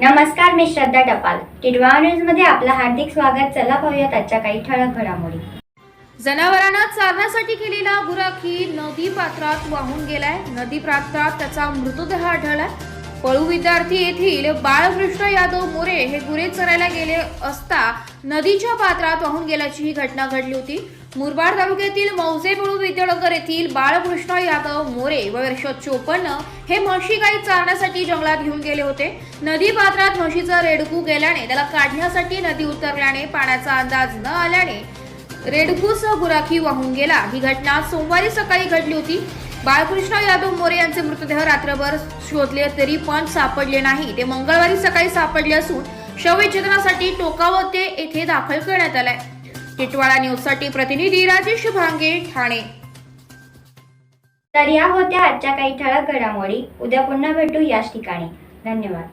नमस्कार मी श्रद्धा टपाल. टिडवा न्यूजमध्ये आपलं हार्दिक स्वागत. चला पाहूयात आजच्या काही ठळक घडामोडी. जनावरांना चारण्यासाठी केलेला गुराखी नदी पात्रात वाहून गेलाय. नदी पात्रात त्याचा मृतदेह आढळला पळू विद्यार्थी येथील बाळकृष्ण यादव मोरे हे गुरे चरायला गेले असता नदीच्या पात्रात वाहून गेल्याची ही घटना घडली होती. मुरबाड तालुक्यातील मौजे बळू विद्यानगर येथील बाळकृष्ण यादव मोरे व वर्ष चोपन्न हे म्हशी गाई चारण्यासाठी जंगलात घेऊन गेले होते. नदी पात्रात म्हशीचा रेडकू गेल्याने त्याला काढण्यासाठी नदी उतरल्याने पाण्याचा अंदाज न आल्याने रेडकूसह गुराखी वाहून गेला. ही घटना सोमवारी सकाळी घडली होती. बाळकृष्ण यादव मोरे यांचे मृतदेह रात्रभर शोधले तरी पण सापडले नाही. ते मंगळवारी सकाळी सापडले असून शवविच्छेदनासाठी टोकावते येथे दाखल करण्यात आलाय. टिटवाळा न्यूजसाठी प्रतिनिधी राजेश भांगे ठाणे. तर या होत्या आजच्या काही ठळक घडामोडी. उद्या पुन्हा भेटू याच ठिकाणी. धन्यवाद.